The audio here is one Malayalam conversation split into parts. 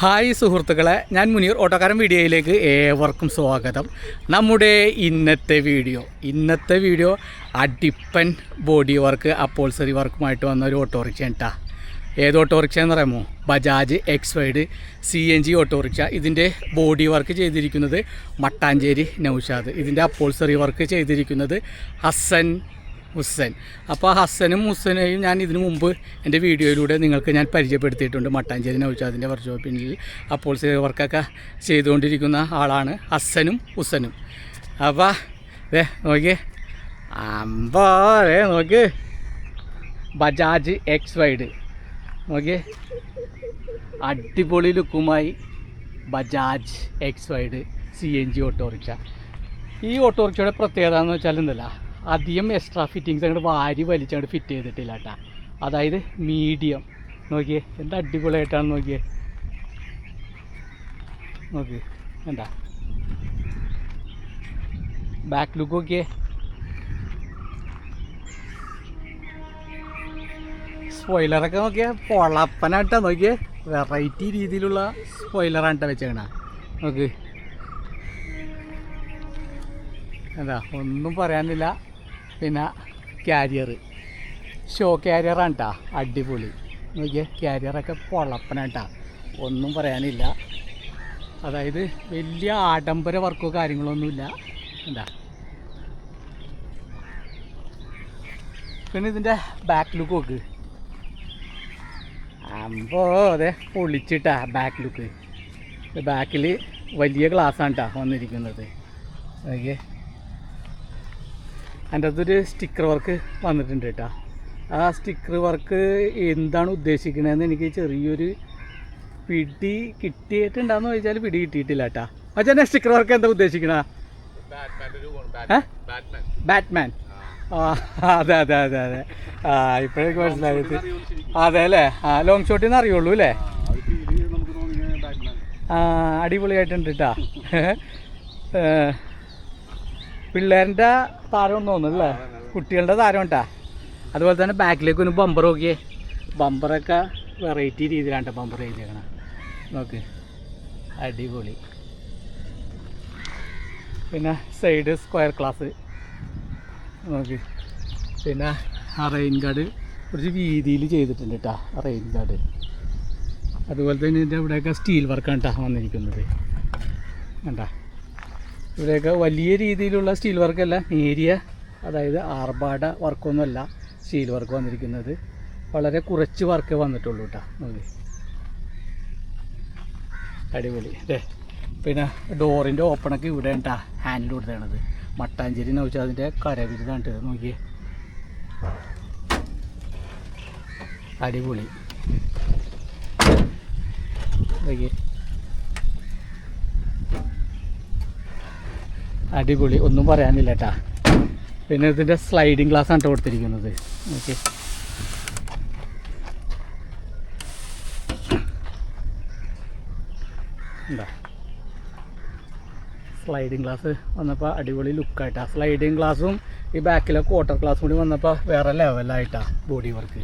ഹായ് സുഹൃത്തുക്കളെ ഞാൻ മുനീർ ഓട്ടോക്കാരൻ വീഡിയോയിലേക്ക് ഏവർക്കും സ്വാഗതം. നമ്മുടെ ഇന്നത്തെ വീഡിയോ ഇന്നത്തെ വീഡിയോ അടിപ്പൻ ബോഡി വർക്ക് അപ്പോൾസറി വർക്കുമായിട്ട് വന്ന ഒരു ഓട്ടോറിക്ഷ കേട്ടാ ഏത് ഓട്ടോറിക്ഷ എന്ന് പറയുമോ Bajaj X wide C N G autorickshaw. ഇതിന്റെ ബോഡി വർക്ക് ചെയ്തിരിക്കുന്നത് മട്ടാഞ്ചേരി നൗഷാദ്. ഇതിന്റെ അപ്പോൾസറി വർക്ക് ചെയ്തിരിക്കുന്നത് ഹസൻ ഹുസൈൻ. അപ്പോൾ ഹസനും ഹുസനെയും ഞാൻ ഇതിനു മുമ്പ് എന്റെ വീഡിയോയിലൂടെ നിങ്ങൾക്ക് ഞാൻ പരിചയപ്പെടുത്തിയിട്ടുണ്ട്. മട്ടാഞ്ചേരി നൗഷാദിന്റെ വർക്ക്ഷോപ്പിൽ അപ്പോൾ വർക്കൊക്കെ ചെയ്തുകൊണ്ടിരിക്കുന്ന ആളാണ് ഹസനും ഹുസനും. അപ്പോൾ ദേ നോക്കിയേ. അമ്പോ ദേ നോക്ക്. Bajaj X wide. നോക്കിയേ. അടിപൊളി ലുക്കുമായി Bajaj X wide C N G autorickshaw. ഈ ഓട്ടോറിക്ഷയുടെ പ്രത്യേകത എന്ന് വെച്ചാൽ എന്തല്ല? അധികം എക്സ്ട്രാ ഫിറ്റിങ്സ് അങ്ങോട്ട് വാരി വലിച്ചങ്ങോട്ട് ഫിറ്റ് ചെയ്തിട്ടില്ല കേട്ടാ അതായത് മീഡിയം നോക്കിയേ എന്താ അടിപൊളിയായിട്ടാണ് നോക്കിയേ. നോക്ക് എന്താ ബാക്ക് ലുക്ക് നോക്കിയേ. സ്പോയിലറൊക്കെ നോക്കിയാൽ പൊളപ്പനായിട്ടാ നോക്കിയേ. വെറൈറ്റി രീതിയിലുള്ള സ്പോയിലറാണ് വെച്ചേക്കണ. നോക്ക്. എന്താ ഒന്നും പറയാനില്ല. പിന്നെ ക്യാരിയർ ഷോ ക്യാരിയറാണ് കേട്ടോ അടിപൊളി. നോക്കിയേ ക്യാരിയറൊക്കെ പൊളപ്പനാട്ടാ. ഒന്നും പറയാനില്ല. അതായത് വലിയ ആഡംബര വർക്കോ കാര്യങ്ങളൊന്നുമില്ല. എന്താ? പിന്നെ ഇതിന്റെ ബാക്ക് ലുക്ക് നോക്ക്. അമ്പോ അതെ പൊളിച്ചിട്ടാ ബാക്ക് ലുക്ക് ബാക്കിൽ വലിയ ഗ്ലാസ്സാണ് കേട്ടോ വന്നിരിക്കുന്നത്. ഓക്കെ അതിന്റെ അകത്തൊരു സ്റ്റിക്കർ വർക്ക് വന്നിട്ടുണ്ട് കേട്ടോ. ആ സ്റ്റിക്കർ വർക്ക് എന്താണ് ഉദ്ദേശിക്കണതെന്ന് എനിക്ക് ചെറിയൊരു പിടി കിട്ടിയിട്ടുണ്ടാന്ന് ചോദിച്ചാൽ പിടി കിട്ടിയിട്ടില്ല കേട്ടാ. മച്ചാ സ്റ്റിക്കർ വർക്ക് എന്താ ഉദ്ദേശിക്കണ? ബാറ്റ്മാൻ ആ അതെ അതെ അതെ അതെ. ആ ഇപ്പോഴേക്ക് മനസ്സിലായത്. അതെ അല്ലേ? ആ ലോങ് ഷോട്ടിൽ നിന്ന് അറിയുള്ളൂ അല്ലേ? ആ അടിപൊളിയായിട്ടുണ്ട് കേട്ടാ. പിള്ളേരുടെ താരം തോന്നുന്നു അല്ലേ? കുട്ടികളുടെ താരം കേട്ടാ അതുപോലെ തന്നെ ബാക്കിലേക്ക് ഒന്ന് ബമ്പർ നോക്കിയേ. ബമ്പറൊക്കെ വെറൈറ്റി രീതിയിലാണ് ബമ്പർ ചെയ്തേക്കണം. നോക്ക്. അടിപൊളി. പിന്നെ സൈഡ് സ്ക്വയർ ക്ലാസ് നോക്ക്. പിന്നെ ആ റെയിൻ ഗാർഡ് കുറച്ച് വീതിയിൽ ചെയ്തിട്ടുണ്ട് കേട്ടോ റെയിൻ ഗാർഡ് അതുപോലെ തന്നെ ഇതിന്റെ ഇവിടെയൊക്കെ സ്റ്റീൽ വർക്കാണ് കേട്ടോ വന്നിരിക്കുന്നത്. കണ്ട? ഇവിടെയൊക്കെ വലിയ രീതിയിലുള്ള സ്റ്റീൽ വർക്കല്ല. ഏരിയ അതായത് ആർഭാട വർക്കൊന്നുമല്ല സ്റ്റീൽ വർക്ക് വന്നിരിക്കുന്നത്. വളരെ കുറച്ച് വർക്ക് വന്നിട്ടുള്ളൂ കേട്ടോ നോക്കി. അടിപൊളി. അല്ലേ പിന്നെ ഡോറിന്റെ ഓപ്പണൊക്കെ ഇവിടെ ഉണ്ടാ ഹാൻഡിൽ കൊടുത്താണത് മട്ടാഞ്ചേരി നൗച്ചാതിന്റെ കരവിരുതാണ് ഇത് നോക്കിയേ. അടിപൊളി. നോക്കിയേ. അടിപൊളി. ഒന്നും പറയാനില്ല കേട്ടാ പിന്നെ ഇതിന്റെ സ്ലൈഡിങ് ഗ്ലാസ് ആണ് കൊടുത്തിരിക്കുന്നത്. ഓക്കെ സ്ലൈഡിങ് ഗ്ലാസ് വന്നപ്പോൾ അടിപൊളി ലുക്കായിട്ടാ സ്ലൈഡിങ് ഗ്ലാസും ഈ ബാക്കിലെ ക്വാർട്ടർ ഗ്ലാസും കൂടി വന്നപ്പോൾ വേറെ ലെവലായിട്ടാ ബോഡി വർക്ക്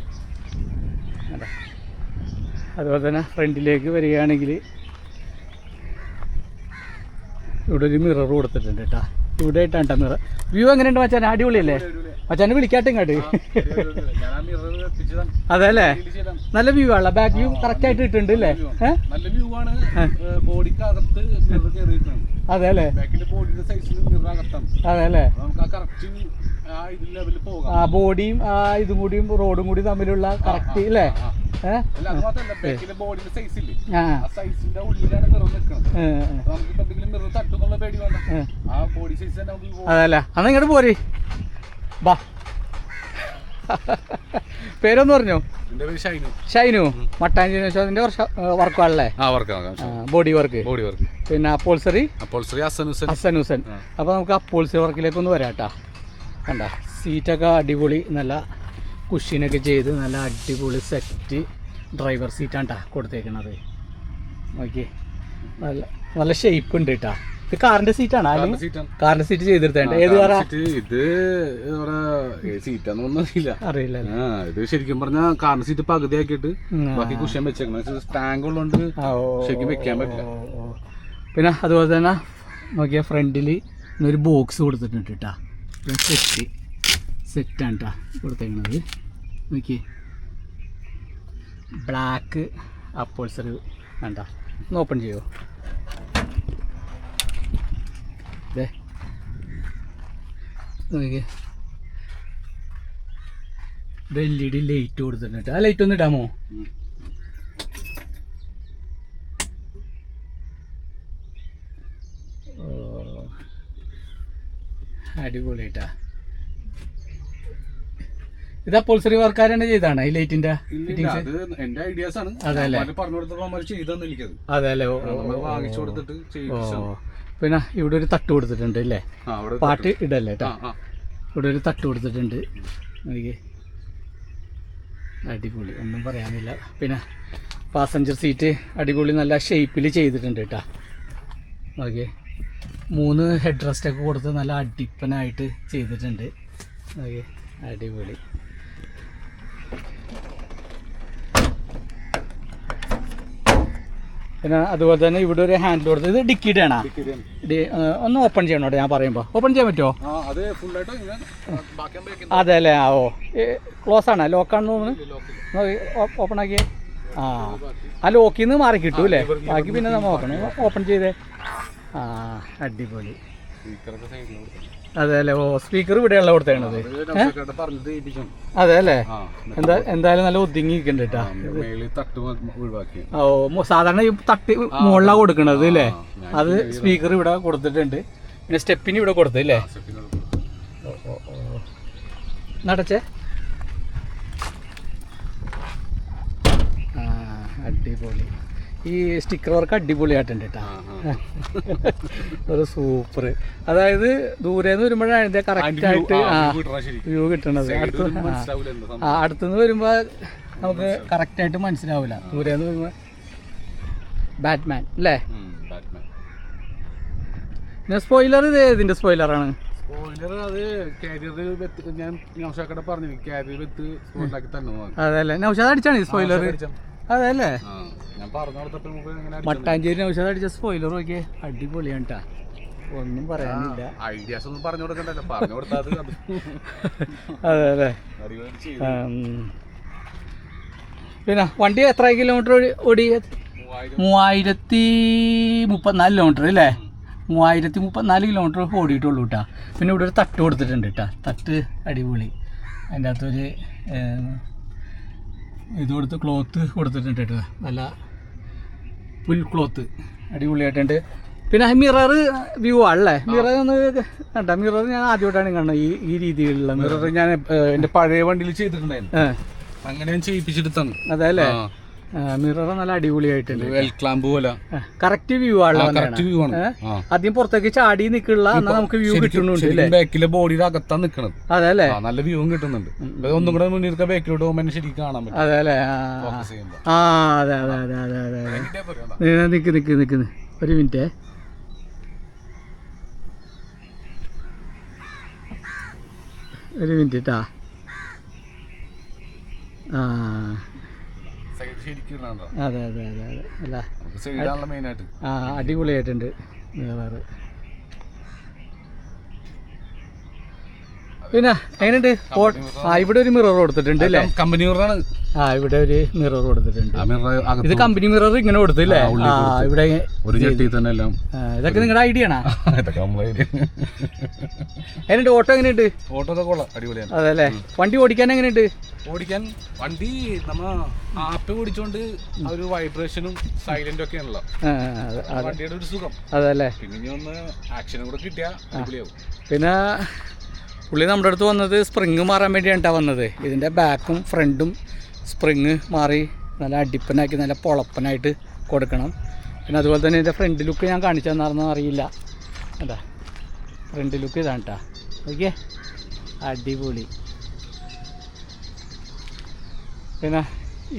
അതാ അതുപോലെ തന്നെ ഫ്രണ്ടിലേക്ക് വരികയാണെങ്കിൽ ഇവിടെ ഒരു മിറർ കൊടുത്തിട്ടുണ്ട് കേട്ടാ ഇവിടെ ആയിട്ടാണ് കേട്ടോ മിറർ വ്യൂ എങ്ങനെയുണ്ട് മച്ചാൻ അടിപൊളിയല്ലേ? മച്ചാൻ വിളിക്കാട്ടെ ഇങ്ങോട്ട്. അതെ അല്ലേ നല്ല വ്യൂ ആണല്ലോ. ബാക്ക് വ്യൂ കറക്റ്റ് ആയിട്ട് ഇട്ടുണ്ട് അല്ലേ? അതെ അല്ലേ അതെ അല്ലേ ആ ബോഡിയും ആ ഇതും കൂടിയും റോഡും കൂടി തമ്മിലുള്ള കറക്റ്റ് അല്ലേ? ആ. ഏഹ് അല്ല അത് മാത്രമല്ല ബാക്കിലെ ബോഡിയുടെ സൈസ് ആ. ആ സൈസിന്റെ ഉള്ളിലാണ് മിറർ നിൽക്കുന്നത് ഏ, ഏ, നമുക്ക് ഇപ്പൊ എന്തെങ്കിലും മിറർ തട്ടുന്നുള്ള പേടി വേണ്ട. ആ ബോഡി സൈസ് നമുക്ക് പോ- അതെ അല്ലേ അന്ന് ഇങ്ങോട്ട് പോരി. ബാ. പേരൊന്ന് പറഞ്ഞോ? ഷൈനു. ഷൈനു. മട്ടാഞ്ചേരി അതിന്റെ വർക്കാണല്ലേ? ആ work body work body work പിന്നെ അപ്പോൾസറി? അപ്പോൾസറി ഹസൻ ഹുസൻ. അപ്പൊ അപ്പോൾ നമുക്ക് അപ്പോൾസറി വർക്കിലേക്ക് ഒന്ന് വരാട്ടാ. കണ്ട. സീറ്റൊക്കെ അടിപൊളി നല്ല കുഷ്യനൊക്കെ ചെയ്ത് നല്ല അടിപൊളി സെറ്റ് ഡ്രൈവർ സീറ്റാണ് കേട്ടോ കൊടുത്തേക്കണത്. ഓക്കെ നല്ല നല്ല ഷേപ്പ് ഉണ്ട് കേട്ടോ ഇത് കാറിന്റെ സീറ്റാണ് കാറിന്റെ സീറ്റ് ചെയ്തെടുത്തേണ്ട ഏത് കാറാ ഇത് സീറ്റാന്നൊന്നുമില്ല അറിയില്ല. ഇത് ശരിക്കും പറഞ്ഞാൽ കാറിന്റെ സീറ്റ് പകുതി ആക്കിയിട്ട് ബാക്കി കുഷൻ വെച്ചേക്കണം. സ്റ്റാങ്ക് ഉള്ളതുകൊണ്ട് ശരിക്കും വെക്കാൻ പറ്റില്ല. പിന്നെ അതുപോലെ തന്നെ നോക്കിയ ഫ്രണ്ടിൽ ഒരു ബോക്സ് കൊടുത്തിട്ടുണ്ട് കേട്ടാ സെറ്റ് സെറ്റാണ് കേട്ടോ കൊടുത്തേക്കണത്. നോക്കി ബ്ലാക്ക് അപ്പോൾസർ വേണ്ട. ഒന്ന് ഓപ്പൺ ചെയ്യോ? അതെ നോക്കിയേ. ഇത് എൽ ഇ ഡി ലൈറ്റ് കൊടുത്തിട്ടുണ്ട്. ആ ലൈറ്റ് ഒന്ന് ഇടാമോ. അടിപൊളിയായിട്ടാ. ഇത് അപ്പോൾസറി വർക്കാരാണ് ചെയ്താണ് ഈ ലൈറ്റിന്റെ എന്റെ ഐഡിയാസ് ആണ്. അതല്ലേ? പറഞ്ഞു കൊടുത്തപ്പോ അവർ ചെയ്തെന്ന് എനിക്കത്. അതെ അല്ലേ? ഓ, ഓ, നമ്മൾ ഓ, വാങ്ങിച്ചു കൊടുത്തിട്ട് പിന്നെ ഇവിടെ ഒരു തട്ട് കൊടുത്തിട്ടുണ്ട് അല്ലേ? പാട്ട് ഇടല്ലേ. ഇവിടെ ഒരു തട്ട് കൊടുത്തിട്ടുണ്ട്. അടിപൊളി. ഒന്നും പറയാനില്ല. പിന്നെ പാസഞ്ചർ സീറ്റ് അടിപൊളി നല്ല ഷേപ്പിൽ ചെയ്തിട്ടുണ്ട് കേട്ടോ ഓക്കെ മൂന്ന് ഹെഡ് റെസ്റ്റൊക്കെ കൊടുത്ത് നല്ല അടിപ്പനായിട്ട് ചെയ്തിട്ടുണ്ട്. ഓക്കെ അടിപൊളി. പിന്നെ അതുപോലെ തന്നെ ഇവിടെ ഒരു ഹാൻഡിൽ കൊടുത്ത് ഇത് ഡിക്കിയുടെ ആണോ. ഒന്ന് ഓപ്പൺ ചെയ്യണോ ഞാൻ പറയുമ്പോൾ ഓപ്പൺ ചെയ്യാൻ പറ്റുമോ അത് അല്ലേ? ആ ഓ. ക്ലോസ് ആണ്? ലോക്കാണെന്ന് തോന്നുന്നു. ഓപ്പൺ ആക്കിയേ? ആ. ആ ലോക്കിൽ നിന്ന് മാറി കിട്ടും അല്ലേ? ബാക്കി പിന്നെ നമ്മൾ നോക്കണം. ഓപ്പൺ ചെയ്തേ. ആ അടിപൊളി. അതെ അല്ലേ? ഓ സ്പീക്കർ ഇവിടെയുള്ള കൊടുത്തേണത് അത് അല്ലേ? എന്താ എന്തായാലും നല്ല ഒതുങ്ങിയിരിക്കണ്ട ഓ സാധാരണ ഈ തട്ടി മുകളിലാണ് കൊടുക്കണത് അല്ലേ? അത് സ്പീക്കർ ഇവിടെ കൊടുത്തിട്ടുണ്ട്. പിന്നെ സ്റ്റെപ്പിന് ഇവിടെ കൊടുത്തല്ലേ നടച്ചേ. ആ അടിപൊളി. ഈ സ്റ്റിക്കർ വർക്ക് അടിപൊളിയായിട്ടുണ്ട് കേട്ടോ. ഒരു സൂപ്പർ അതായത് ദൂരെ നിന്ന് വരുമ്പോഴാണ് ഇതിന്റെ കറക്റ്റ് ആയിട്ട്. വ്യൂ കിട്ടണത്. അടുത്ത് വരുമ്പോ അടുത്തുനിന്ന് വരുമ്പോൾ നമുക്ക് കറക്റ്റായിട്ട് മനസ്സിലാവില്ല ദൂരെ നിന്ന് വരുമ്പോൾ ബാറ്റ്മാൻ അല്ലേ. പിന്നെ സ്പോയിലർ ഇത് ഇതിന്റെ സ്പോയിലറാണ്. അതല്ലേ നൗഷാദ് അടിച്ചാണ് സ്പോയിലർ. അതെ അല്ലേ മട്ടാഞ്ചേരി ഔഷധമായിട്ട് അടിച്ച സ്പോയിലർ നോക്കിയേ. അടിപൊളിയാണ് കേട്ടാ ഒന്നും പറയാനില്ല. ഐഡിയാസ് ഒന്നും പറഞ്ഞു കൊടുക്കണ്ടല്ലോ. പറഞ്ഞു കൊടുത്താൽ അത് അത് പിന്നെ വണ്ടി എത്ര കിലോമീറ്റർ ഓടി മൂവായിരം. മൂവായിരത്തി മുപ്പത്തിനാല് കിലോമീറ്റർ അല്ലേ? മൂവായിരത്തി മുപ്പത്തിനാല് കിലോമീറ്റർ ഓടിയിട്ടുള്ളൂ കേട്ടാ പിന്നെ ഇവിടെ ഒരു തട്ട് കൊടുത്തിട്ടുണ്ട് കേട്ടാ തട്ട് അടിപൊളി. അതിന്റെ അകത്തൊരു ഇത് കൊടുത്ത് ക്ലോത്ത് കൊടുത്തിട്ടുണ്ട് കേട്ടോ. നല്ല പുൽ ക്ലോത്ത് അടിപൊളിയായിട്ടുണ്ട്. പിന്നെ മിറർ വ്യൂ ആണല്ലേ? മിറർ ഒന്ന് കണ്ട. മിറർ ഞാൻ ആദ്യമായിട്ടാണ് കാണുന്നത് ഈ ഈ രീതിയിലുള്ള മിറർ ഞാൻ എന്റെ എന്റെ പഴയ വണ്ടിയിൽ ചെയ്തിട്ടുണ്ടായിരുന്നു. അങ്ങനെ ഞാൻ ചെയ്യിപ്പിച്ചെടുത്താണ് അതെ അല്ലേ. മിറർ നല്ല അടിപൊളിയായിട്ടുണ്ട്. വെൽ ക്ലാമ്പ് പോലെ. കറക്റ്റ് വ്യൂ ആണ്. ആദ്യം പുറത്തേക്ക് ചാടി നിൽക്കുള്ള നമുക്ക് വ്യൂ കിട്ടുന്നുണ്ട് ബാക്കിലെ ബോഡിയുടെ അകത്താ നിക്കണത്. അതെ അല്ലേ? നല്ല വ്യൂവും കിട്ടുന്നുണ്ട്. ഒന്നും കൂടെ മുന്നിൽ ബാക്കിലോട്ട് പോകുമ്പോൾ ശരി ശരിക്കും കാണാൻ പറ്റും. അതെ അല്ലേ? ആ. അതെ അതെ അതെ അതെ അതെ നിക്ക് നിക്ക് നിക്ക്. ഒരു മിനിറ്റ്. ഒരു മിനിറ്റ് കേട്ടാ ആ? അതെ അതെ അതെ അതെ. അല്ല ആ അടിപൊളിയായിട്ടുണ്ട്. മിറർ പിന്നെ എങ്ങനെയുണ്ട്? ആ ഇവിടെ ഒരു മിറർ കൊടുത്തിട്ടുണ്ട് അല്ലേ? കമ്പനി മിററാണ് ആ ഇവിടെ ഒരു മിറർ കൊടുത്തിട്ടുണ്ട്. ഇത് കമ്പനി മിറർ ഇങ്ങനെ കൊടുത്തില്ലേ ആ, ഇവിടെ ഒരു ചട്ടി തന്നെ എല്ലാം. ഇതൊക്കെ നിങ്ങളുടെ ഐഡിയ ആണോ? എങ്ങനെയുണ്ട്? ഓട്ടോ എങ്ങനെയുണ്ട്? ഓട്ടോ ഒക്കെ കൊള്ളാം അടിപൊളിയാണ്. അതല്ലേ വണ്ടി ഓടിക്കാൻ എങ്ങനെയുണ്ട്? ഓടിക്കാൻ വണ്ടി നമ്മ ആപ്പ് ഓടിച്ചോണ്ട് ഒരു വൈബ്രേഷനും സൈലന്റും ഒക്കെ ആണല്ലോ. വണ്ടിയുടെ ഒരു സുഖം. അതല്ലേ പിന്നെ ഒന്ന് ആക്ഷനും കൂടെ കിട്ടിയാ അടിപൊളിയാവും. പിന്നെ പുള്ളി നമ്മുടെ അടുത്ത് വന്നത് സ്പ്രിങ് മാറാൻ വേണ്ടിയാണ് വന്നത്. ഇതിന്റെ ബാക്കും ഫ്രണ്ടും സ്പ്രിങ് മാറി നല്ല അടിപ്പനാക്കി നല്ല പൊളപ്പനായിട്ട് കൊടുക്കണം. പിന്നെ അതുപോലെ തന്നെ ഇതിന്റെ ഫ്രണ്ട് ലുക്ക് ഞാൻ കാണിച്ചു തന്നാർന്നോ അറിയില്ല. അതാ ഫ്രണ്ട് ലുക്ക് ഇതാണ് കേട്ടോ ഓക്കെ അടിപൊളി. പിന്നെ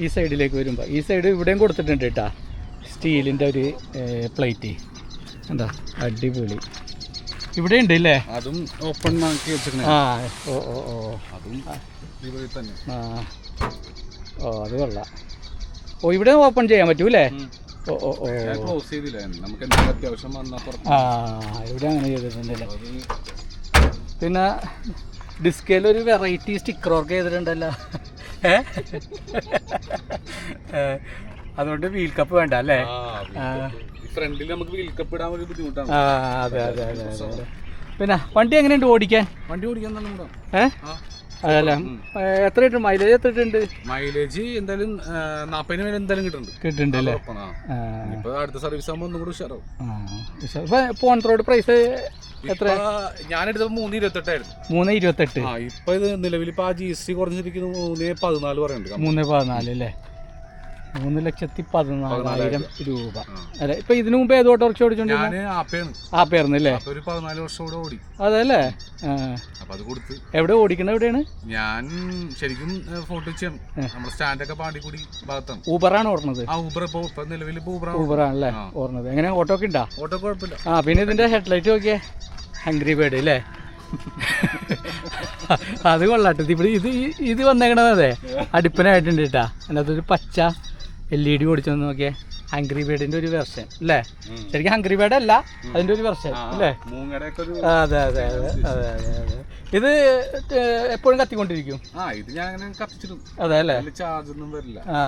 ഈ സൈഡിലേക്ക് വരുമ്പോൾ ഈ സൈഡ് ഇവിടെയും കൊടുത്തിട്ടുണ്ട് കേട്ടോ സ്റ്റീലിന്റെ ഒരു പ്ലേറ്റ് എന്താ അടിപൊളി. ഇവിടെ ഉണ്ട് അല്ലേ അതും ഓപ്പൺ ആക്കി വെച്ചിട്ടുണ്ട് ആ ഓ ഓ ഓ. അതും ഇവിടെ തന്നെ. ആ. ഓ അത് കൊള്ളാം. ഓ ഇവിടെ ഓപ്പൺ ചെയ്യാൻ പറ്റൂലേ ഓ ഓ ഓ. ക്ലോസ് ചെയ്തില്ല? നമുക്ക് എന്തെങ്കിലും അത്യാവശ്യം വന്നാൽ തുറക്കും ആ ഇവിടെ അങ്ങനെ ചെയ്തിട്ടുണ്ടല്ലേ? പിന്നെ ഡിസ്കയിൽ ഒരു വെറൈറ്റി സ്റ്റിക്കർ വർക്ക് ചെയ്തിട്ടുണ്ടല്ലോ. ഏ, അതുകൊണ്ട് വീൽ കപ്പ് വേണ്ട അല്ലേ? ഫ്രണ്ടിൽ നമുക്ക് വീൽ കപ്പ് ഇടാൻ ഒരു ബുദ്ധിമുട്ടാണ്. അതെ അതെ പിന്നെ വണ്ടി എങ്ങനെയുണ്ട് ഓടിക്കാൻ? വണ്ടി ഓടിക്കാൻ നല്ല കൂടാം ഏ? അതല്ല? എത്ര കിട്ടും മൈലേജ് എത്ര കിട്ടുന്നുണ്ട് മൈലേജ് എന്തായാലും നാപ്പതിന് മേലെ എന്തായാലും കിട്ടുന്നുണ്ട്. കിട്ടുന്നുണ്ട് അല്ലേ? ഇപ്പൊ അടുത്ത സർവീസ് ആകുമ്പോൾ ഒന്നും കൂടി ഉഷാറാവും. ഇപ്പൊ റോഡ് പ്രൈസ് എത്ര ഇപ്പൊ ഞാനെടുത്തപ്പോ മൂന്ന് ഇരുപത്തെട്ടായിരുന്നു. മൂന്ന് ഇരുപത്തെട്ട്. ആ ഇപ്പൊ ഇത് നിലവിൽ ഇപ്പൊ ആ ജി എസ് ടി കുറഞ്ഞിരിക്കുന്നത് മൂന്ന് പതിനാല് പറയുന്നുണ്ട്. മൂന്ന് പതിനാല് അല്ലേ? മൂന്ന് ലക്ഷത്തി പതിനാലായിരം രൂപ. അല്ലെ? ഇപ്പൊ ഇതിനു മുമ്പ് ഏത് ഓട്ടോറിക്ഷ ഓടിച്ചോണ്ടിരുന്നു? ഞാൻ ആപ്പയാണ് ആ പേർന്ന് അല്ലേ ഒരു പതിനാല് വർഷം കൂടെ ഓടി. അതല്ലേ? ആ. അപ്പൊ അത് കൊടുത്ത്. എവിടെ ഓടിക്കണ എവിടെയാണ്? ഞാൻ ശരിക്കും ഫോട്ടോ വെച്ചാണ്. നമ്മുടെ സ്റ്റാൻഡൊക്കെ പാണ്ടിക്കൂടി ഭാഗത്താണ്. ഊബറാണ് ആ ഊബർ ഇപ്പൊ നിലവിൽ ഊബറാണല്ലേ? ഓർണത് എങ്ങനെ? ഓട്ടോ ഒക്കെ ഉണ്ടോ? ഓട്ടോ കുഴപ്പമില്ല. ആ പിന്നെ ഇതിന്റെ ഹെഡ്ലൈറ്റ് നോക്കിയേ. ഹംഗ്രി ബേഡ് അല്ലേ അത് കൊള്ളാട്ടോ ഇവിടെ ഇത് ഇത് വന്നേക്കണത് അടുപ്പനായിട്ടുണ്ട് കേട്ടാ. അതിനകത്തൊരു പച്ച എൽ ഇ ഡി ഓടിച്ചു നോക്കിയേ. ഹംഗ്രി ബേഡിന്റെ ഒരു വെർഷൻ അല്ലേ. ശരിക്കും ഹംഗ്രി ബേഡ് അല്ല അതിന്റെ ഒരു വെർഷൻ അല്ലേ? അതെ അതെ അതെ അതെ അതെ അതെ ഇത് എപ്പോഴും കത്തിക്കൊണ്ടിരിക്കും? ഇത് ഞാൻ കത്തിച്ചിടും. അതെ അല്ലേ? ചാർജ് ഒന്നും വരില്ല. ആ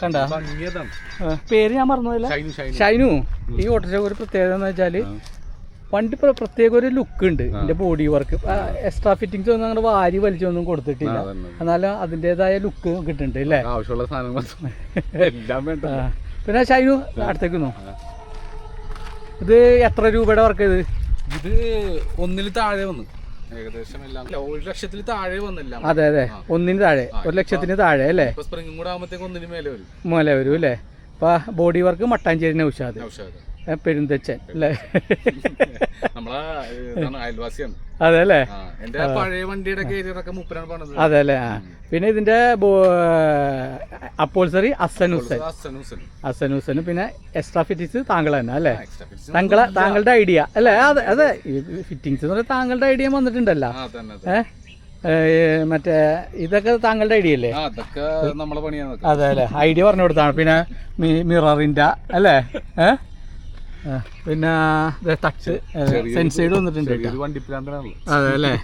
കണ്ട? പേര് ഞാൻ മറന്നു ഷൈനു ഈ ഓട്ടോ ഒരു പ്രത്യേകത എന്ന് വെച്ചാൽ വണ്ടി പ്ര- പ്രത്യേക ഒരു ലുക്ക് ഉണ്ട്. എന്റെ ബോഡി വർക്ക് എക്സ്ട്രാ ഫിറ്റിംഗ്സ് ഒന്നും അങ്ങനെ വാരി വലിച്ചൊന്നും കൊടുത്തിട്ടില്ല. എന്നാലും അതിന്റെതായ ലുക്ക് കിട്ടുന്നുണ്ട് അല്ലേ ആവശ്യമുള്ള സാധനങ്ങൾ എല്ലാം വേണ്ട. ആ. പിന്നെ ഷൈനു അടുത്തേക്ക് ഇത് എത്ര രൂപയുടെ വർക്ക് ഇത്? ഇത് ഒന്നിൽ താഴെ വന്നു. ഏകദേശം എല്ലാം ഒരു ലക്ഷത്തിൽ താഴെ വന്നില്ല. അതെ അതെ. ഒന്നിന് താഴെ. ഒരു ലക്ഷത്തിന് താഴെ അല്ലേ? സ്പ്രിംഗും കൂടെ ആകുമ്പോഴത്തേക്ക് ഒന്നിന് മേലെ വരും. മേലെ വരും അല്ലേ? അപ്പൊ ബോഡി വർക്ക് മട്ടാഞ്ചേരി നൗഷാദ്. ഔഷധം ഏ, പെരുന്തച്ചൻ അല്ലേ? അതെ അല്ലേ അതെ അല്ലേ പിന്നെ ഇതിന്റെ അപ്പോൾസറി അസൻ ഹുസൈൻ. അസൻ ഹുസൻ. പിന്നെ എക്സ്ട്രാ ഫിറ്റിങ്സ് താങ്കൾ തന്നെ അല്ലേ? താങ്കളെ താങ്കളുടെ ഐഡിയ അല്ലേ? അതെ അതെ. ഫിറ്റിങ്സ് എന്ന് പറഞ്ഞാൽ താങ്കളുടെ ഐഡിയ വന്നിട്ടുണ്ടല്ലോ. ആ തന്നെ തന്നെ. ഏ? ഏ, മറ്റേ ഇതൊക്കെ താങ്കളുടെ ഐഡിയ അല്ലേ? അതെ അല്ലേ? ഐഡിയ പറഞ്ഞു കൊടുത്താണ്. പിന്നെ മിററിന്റെ അല്ലേ? ഏ? ആ, പിന്നെ തട്ട് സെൻസൈഡ് വന്നിട്ടുണ്ട് അതെ അല്ലേ?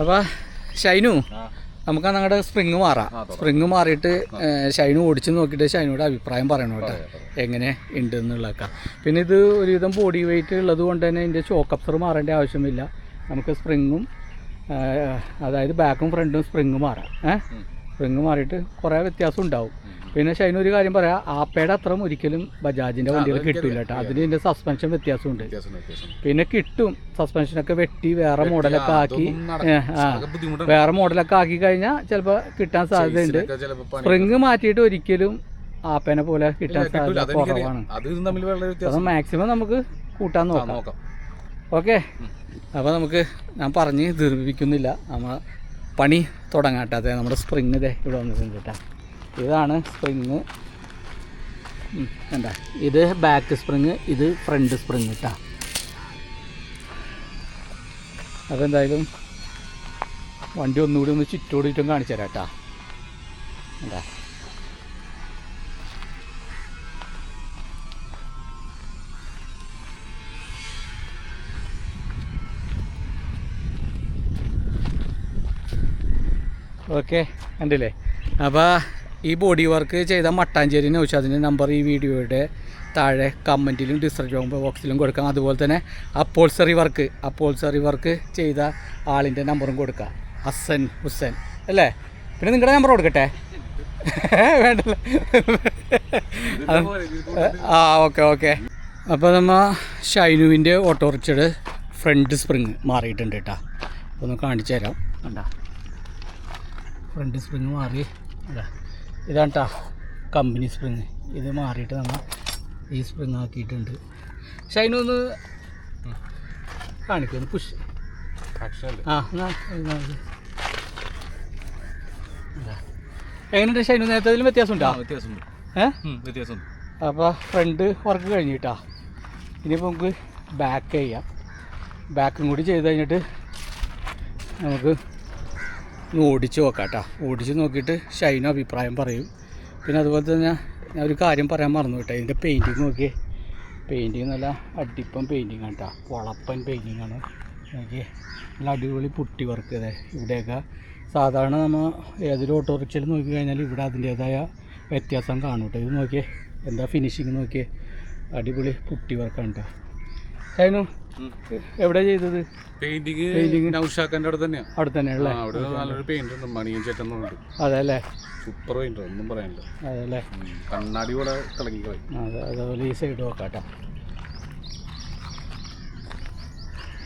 അപ്പൊ ഷൈനു നമുക്ക് അങ്ങടെ സ്പ്രിങ് മാറാം. സ്പ്രിങ് മാറിയിട്ട് ഷൈനു ഓടിച്ച് നോക്കിയിട്ട് ഷൈനോട് അഭിപ്രായം പറയണം കേട്ടോ. എങ്ങനെ ഉണ്ട് എന്നുള്ളതൊക്കെ പിന്നെ ഇത് ഒരുവിധം ബോഡി വെയിറ്റ് ഉള്ളത് കൊണ്ട് തന്നെ ഇതിന്റെ ചോക്കപ്സർ മാറേണ്ട ആവശ്യമില്ല. നമുക്ക് സ്പ്രിങ്ങും അതായത് ബാക്കും ഫ്രണ്ടും സ്പ്രിങ് മാറാം. ഏഹ്. സ്പ്രിങ് മാറിയിട്ട് കുറേ വ്യത്യാസം ഉണ്ടാവും. പിന്നെ ഷൈന ഒരു കാര്യം പറയാം ആപ്പയുടെ അത്ര ഒരിക്കലും ബജാജിന്റെ വണ്ടികൾ കിട്ടില്ല. കേട്ടോ. അതിന് ഇതിന്റെ സസ്പെൻഷൻ വ്യത്യാസമുണ്ട്. വ്യത്യാസം വ്യത്യാസം പിന്നെ കിട്ടും. സസ്പെൻഷനൊക്കെ വെട്ടി വേറെ മോഡലൊക്കെ ആക്കി. വേറെ മോഡലൊക്കെ ആക്കി കഴിഞ്ഞാൽ ചിലപ്പോൾ കിട്ടാൻ സാധ്യതയുണ്ട്. സ്പ്രിങ് മാറ്റിയിട്ട് ഒരിക്കലും ആപ്പേനെ പോലെ കിട്ടാൻ സാധ്യത കുറവാണ്. മാക്സിമം നമുക്ക് കൂട്ടാൻ നോക്കാം. ഓക്കെ. അപ്പോൾ നമുക്ക് ഞാൻ പറഞ്ഞ് ദീർഘിപ്പിക്കുന്നില്ല. നമ്മൾ പണി തുടങ്ങാട്ടെ. അതെ നമ്മുടെ സ്പ്രിങ് ഇതേ ഇവിടെ വന്നിട്ടുണ്ട് കേട്ടോ. ഇതാണ് സ്പ്രിങ്. എന്താ ഇത് ബാക്ക് സ്പ്രിങ് ഇത് ഫ്രണ്ട് സ്പ്രിങ് കേട്ടോ അപ്പോൾ എന്തായാലും വണ്ടി ഒന്നുകൂടി ഒന്ന് ചുറ്റോടിയിട്ടും കാണിച്ചു തരാം കേട്ടോ എന്താ ഓക്കെ കണ്ടില്ലേ? അപ്പോൾ ഈ ബോഡി വർക്ക് ചെയ്ത മട്ടാഞ്ചേരി അതിന്റെ നമ്പർ ഈ വീഡിയോയുടെ താഴെ കമന്റിലും ഡിസ്ക്രിപ്ഷൻ ബോക്സിലും കൊടുക്കാം. അതുപോലെ തന്നെ അപ്പോൾസറി വർക്ക് അപ്പോൾസറി വർക്ക് ചെയ്ത ആളിന്റെ നമ്പറും കൊടുക്കാം. ഹസൻ ഹുസൻ അല്ലേ? പിന്നെ നിങ്ങളുടെ നമ്പർ കൊടുക്കട്ടെ? വേണ്ടല്ലോ. ആ ഓക്കെ ഓക്കെ അപ്പോൾ നമ്മൾ ഷൈനുവിന്റെ ഓട്ടോറിക്ഷയുടെ ഫ്രണ്ട് സ്പ്രിങ് മാറിയിട്ടുണ്ട് കേട്ടോ. അപ്പോൾ ഒന്ന് കാണിച്ചു തരാം. കണ്ട? ഫ്രണ്ട് സ്പ്രിങ് മാറി. അതാ ഇതാണ് കേട്ടോ കമ്പനി സ്പ്രിങ് ഇത് മാറിയിട്ട് നമ്മൾ ഈ സ്പ്രിങ് ആക്കിയിട്ടുണ്ട്. പക്ഷെ അതിനൊന്ന് കാണിക്കുന്നു പുഷ് ആ. എങ്ങനെയുണ്ട് ഷൈനു? നേരത്തെ അതിലും വ്യത്യാസം ഉണ്ടോ വ്യത്യാസമുണ്ട്. ഏ? ഉം, വ്യത്യാസമുണ്ട്. അപ്പോൾ ഫ്രണ്ട് വർക്ക് കഴിഞ്ഞിട്ടാ. ഇനിയിപ്പോൾ നമുക്ക് ബാക്ക് ചെയ്യാം. ബാക്കും കൂടി ചെയ്ത് കഴിഞ്ഞിട്ട് നമുക്ക് ഒന്ന് ഓടിച്ച് നോക്കാം കേട്ടോ ഓടിച്ച് നോക്കിയിട്ട് ഷൈനും അഭിപ്രായം പറയും. പിന്നെ അതുപോലെ തന്നെ ഞാൻ ഒരു കാര്യം പറയാൻ മറന്നു കേട്ടോ. ഇതിന്റെ പെയിന്റിങ് നോക്കിയേ. പെയിന്റിങ് നല്ല അടിപ്പം പെയിന്റിങ് ആണ് കേട്ടോ. പൊളപ്പൻ പെയിന്റിങ് ആണ്. നോക്കിയേ. നല്ല അടിപൊളി പുട്ടി വർക്ക് ഇതേ. ഇവിടെയൊക്കെ സാധാരണ നമ്മൾ ഏതൊരു ഓട്ടോറിക്ഷയിൽ നോക്കി കഴിഞ്ഞാൽ ഇവിടെ അതിന്റേതായ വ്യത്യാസം കാണും കേട്ടോ. ഇത് നോക്കിയേ. എന്താ ഫിനിഷിങ് നോക്കിയേ. അടിപൊളി പുട്ടി വർക്കാണ് കേട്ടോ. ഷൈനു എവിടെ ചെയ്തത്? പെയിന്റിങ് പെയിന്റിങ് നൗഷാക്കന്റെ അവിടെ തന്നെയാണ് അവിടെ തന്നെയാണല്ലേ അവിടെ നല്ലൊരു പെയിന്റ് ഉണ്ട് മണിയൻ ചേട്ടന്നുണ്ട് അതെ അല്ലേ? സൂപ്പർ പെയിന്റ് ഒന്നും പറയാനില്ല. അതെ അല്ലേ? കണ്ണാടി പോലെ തിളങ്ങി കളയും. അതെ അതേപോലെ ഈ സൈഡ് നോക്കാട്ടോ.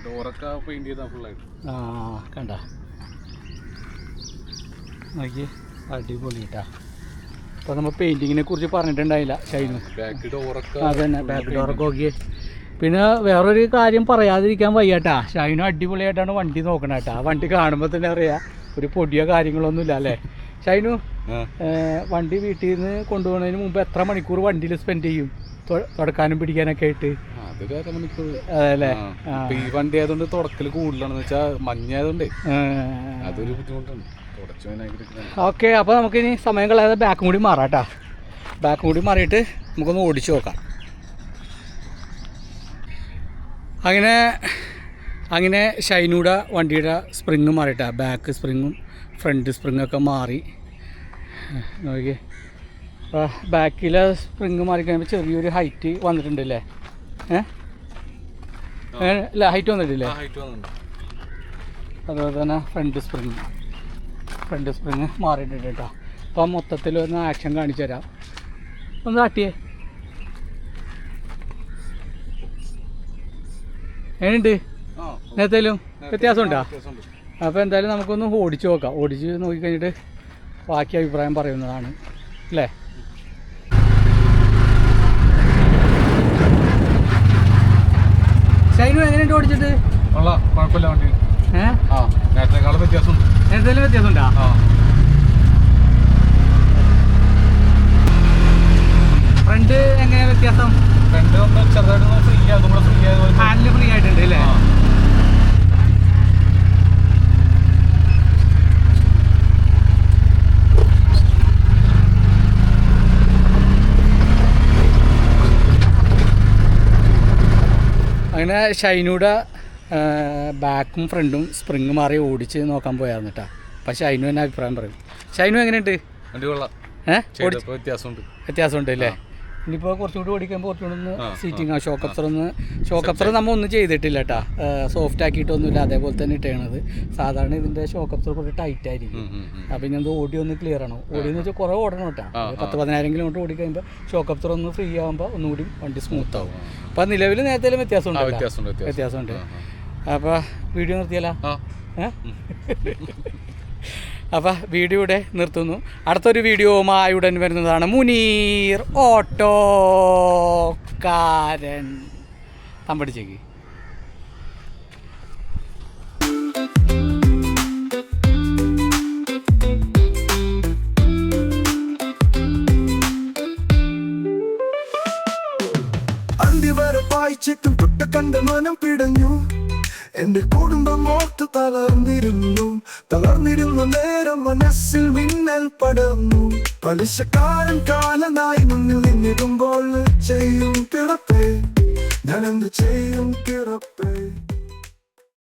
ഡോറൊക്കെ പെയിന്റ് ചെയ്താ ഫുള്ളായിട്ട് ആ കണ്ട. നോക്കി അടിപൊളി കേട്ടാ അപ്പോൾ നമ്മൾ പെയിന്റിങ്ങിനെ കുറിച്ച് പറഞ്ഞിട്ടുണ്ടായില്ല ഷൈനു. ബാക്ക് ഡോറൊക്കെ അതന്നെ ബാക്ക് ഡോറൊക്കെ നോക്കി പിന്നെ വേറൊരു കാര്യം പറയാതിരിക്കാൻ വയ്യാട്ടാ. ഷൈനു അടിപൊളിയായിട്ടാണ് വണ്ടി നോക്കണ കേട്ടാ ആ വണ്ടി കാണുമ്പോൾ തന്നെ അറിയാം ഒരു പൊടിയോ കാര്യങ്ങളൊന്നും ഇല്ല അല്ലേ? ഷൈനു വണ്ടി വീട്ടിൽ നിന്ന് കൊണ്ടുപോകുന്നതിന് മുമ്പ് എത്ര മണിക്കൂർ വണ്ടിയിൽ സ്പെൻഡ് ചെയ്യും? തുടക്കാനും പിടിക്കാനൊക്കെ ആയിട്ട്? ഈ വണ്ടി ആയതുകൊണ്ട് തുടക്കൽ കൂടുതലാണെന്ന് വെച്ചാൽ മഞ്ഞായതുകൊണ്ട് അതൊരു ബുദ്ധിമുട്ടാണ്. ഓക്കെ അപ്പോൾ നമുക്കിനി സമയം കളയാതെ ബാക്കും കൂടി മാറാം കേട്ടോ ബാക്കും കൂടി മാറിയിട്ട് നമുക്കൊന്ന് ഓടിച്ചു നോക്കാം. അങ്ങനെ അങ്ങനെ ഷൈനൂടെ വണ്ടിയുടെ സ്പ്രിങ് മാറിയിട്ടാ ബാക്ക് സ്പ്രിങ്ങും ഫ്രണ്ട് സ്പ്രിങ്ങൊക്കെ മാറി. നോക്കി ബാക്കിലെ സ്പ്രിങ് മാറിക്കഴിയുമ്പോൾ ചെറിയൊരു ഹൈറ്റ് വന്നിട്ടുണ്ടല്ലേ? ഏ? ഇല്ല ഹൈറ്റ് വന്നിട്ടില്ലേ? അതുപോലെ തന്നെ ഫ്രണ്ട് സ്പ്രിങ് ഫ്രണ്ട് സ്പ്രിങ് മാറിയിട്ടുണ്ട് കേട്ടോ. അപ്പോൾ മൊത്തത്തിൽ ഒന്ന് ആക്ഷൻ കാണിച്ചു തരാം ഒന്ന് കാട്ടിയേ. എങ്ങനെയുണ്ട്? നേരത്തേലും വ്യത്യാസമുണ്ടോ? അപ്പോൾ എന്തായാലും നമുക്കൊന്ന് ഓടിച്ചു നോക്കാം. ഓടിച്ച് നോക്കിക്കഴിഞ്ഞിട്ട് ബാക്കി അഭിപ്രായം പറയുന്നതാണ്. അല്ലേ? ഷൈനു എങ്ങനെയുണ്ട് ഓടിച്ചിട്ട്? ഉള്ള കുഴപ്പമില്ല വണ്ടി. ഏഹ് ആ നേരത്തെക്കാളും വ്യത്യാസമുണ്ട്. എന്തെങ്കിലും വ്യത്യാസമുണ്ടോ? ഫ്രണ്ട് എങ്ങനെയാ വ്യത്യാസം? ഫ്രണ്ട് ഒന്ന് ചെറുതായിട്ട് ഫ്രീ അതും കൂടെ ഫ്രീ ആയത് ഹാൻഡിൽ ഫ്രീ ആയിട്ടുണ്ട് അല്ലേ? അങ്ങനെ ഷൈനൂടെ ബാക്കും ഫ്രണ്ടും സ്പ്രിങ് മാറി ഓടിച്ച് നോക്കാൻ പോയായിരുന്നു കേട്ടോ അപ്പം ഷൈനു എന്നെ അഭിപ്രായം പറയും. ഷൈനു എങ്ങനെയുണ്ട്? വ്യത്യാസമുണ്ട്. വ്യത്യാസമുണ്ട് അല്ലേ? ഇനിയിപ്പോൾ കുറച്ചുകൂടി ഓടിക്കുമ്പോൾ കുറച്ചുകൂടി ഒന്ന് സീറ്റിംഗ് ആ. ഷോക്ക് അപ്സർ ഒന്ന് ഷോക്ക് അപ്സർ നമ്മൾ ഒന്നും ചെയ്തിട്ടില്ല കേട്ടോ സോഫ്റ്റ് ആക്കിയിട്ടൊന്നുമില്ല. അതേപോലെ തന്നെ ഇട്ടേണത്. സാധാരണ ഇതിന്റെ ഷോക്ക് അപ്സർ കുറച്ച് ടൈറ്റ് ആയിരിക്കും. അപ്പൊ. അപ്പം ഇനി ഓടി ഒന്ന് ക്ലിയർ ആണോ ഓടി എന്ന് വെച്ചാൽ കുറേ ഓടണം കേട്ടോ പത്ത് പതിനായിരം കിലോമീറ്റർ ഓടി കഴിയുമ്പോൾ ഷോക്ക് അപ്സർ ഒന്ന് ഫ്രീ ആകുമ്പോൾ ഒന്നുകൂടി വണ്ടി സ്മൂത്ത് ആവും. അപ്പം നിലവിൽ നേരത്തെ വ്യത്യാസമുണ്ട് വ്യത്യാസം. വ്യത്യാസമുണ്ട്. ആ, അപ്പോൾ വീഡിയോ നിർത്തിയാലോ ആ. ഏ? അപ്പോൾ വീഡിയോ ഇവിടെ നിർത്തുന്നു. അടുത്തൊരു വീഡിയോവുമായി ഉടൻ വരുന്നതാണ് മുനീർ ഓട്ടോക്കാരൻ. തമ്പടിച്ചേക്ക് വായിച്ചിട്ടും തൊട്ട കണ്ട മനം പിടഞ്ഞു. എന്റെ കുടുംബം ഓർത്ത് തളർന്നിരുന്നു. തളർന്നിരുന്ന നേരം മനസ്സിൽ മിന്നൽ പടർന്നു. പലിശക്കാരൻ കാലനായി മുന്നിൽ നിന്നിടുമ്പോൾ ചെയ്യും കിടപ്പേ ഞാൻ എന്ത് ചെയ്യും പിറപ്പേ?